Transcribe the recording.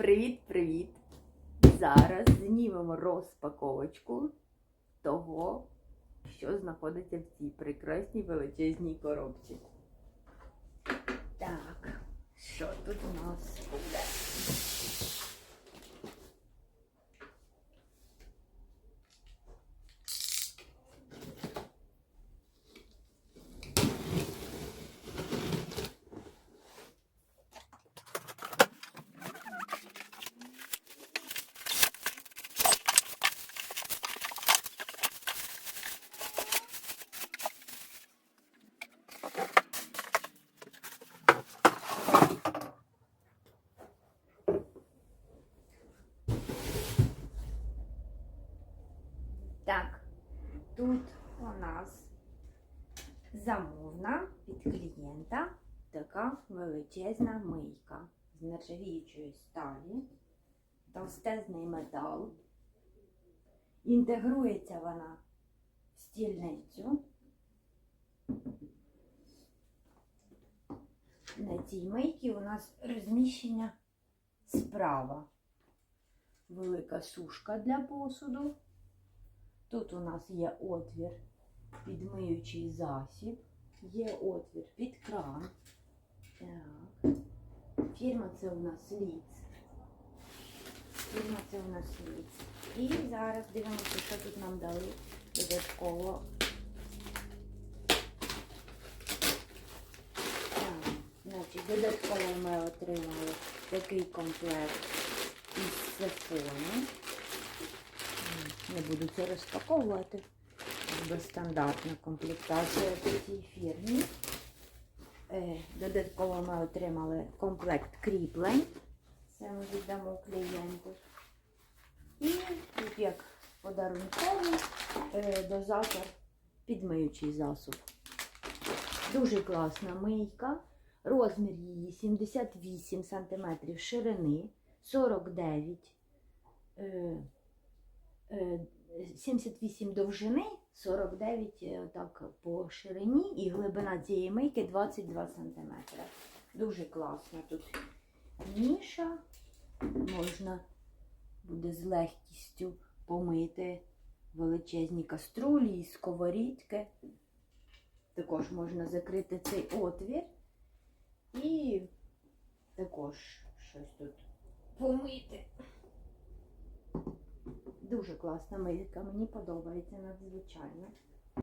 Привіт-привіт! Зараз знімемо розпаковочку того, що знаходиться в цій прекрасній величезній коробці. Так, що тут у нас буде? Так, тут у нас замовна від клієнта така величезна мийка з нержавіючої сталі, товстезний метал. Інтегрується вона в стільницю. На цій мийці у нас розміщення справа. Велика сушка для посуду. Тут у нас є отвір під миючий засіб, є отвір під кран. Так. Фірма це у нас Ліц. Фірма це у нас Ліц. І зараз дивимося, що тут нам дали додатково. Так, значить, додатково ми отримали такий комплект із сифону. Не буду це розпаковувати. Безстандартна комплектація по цій фірмі. Е, Додатково ми отримали комплект кріплень. Це ми віддамо клієнту. І тут як подарунковий е, дозатор підмиючий засоб. Дуже класна мийка. Розмір її 78 см ширини, 49 е, е, 78 довжини, 49 е, так по ширині і глибина цієї мийки 22 см. Дуже класно тут ніша. Можна буде з легкістю помити величезні каструлі і сковорідки. Також можна закрити цей отвір і також щось тут помити. Дуже класна мийка, мені подобається надзвичайно.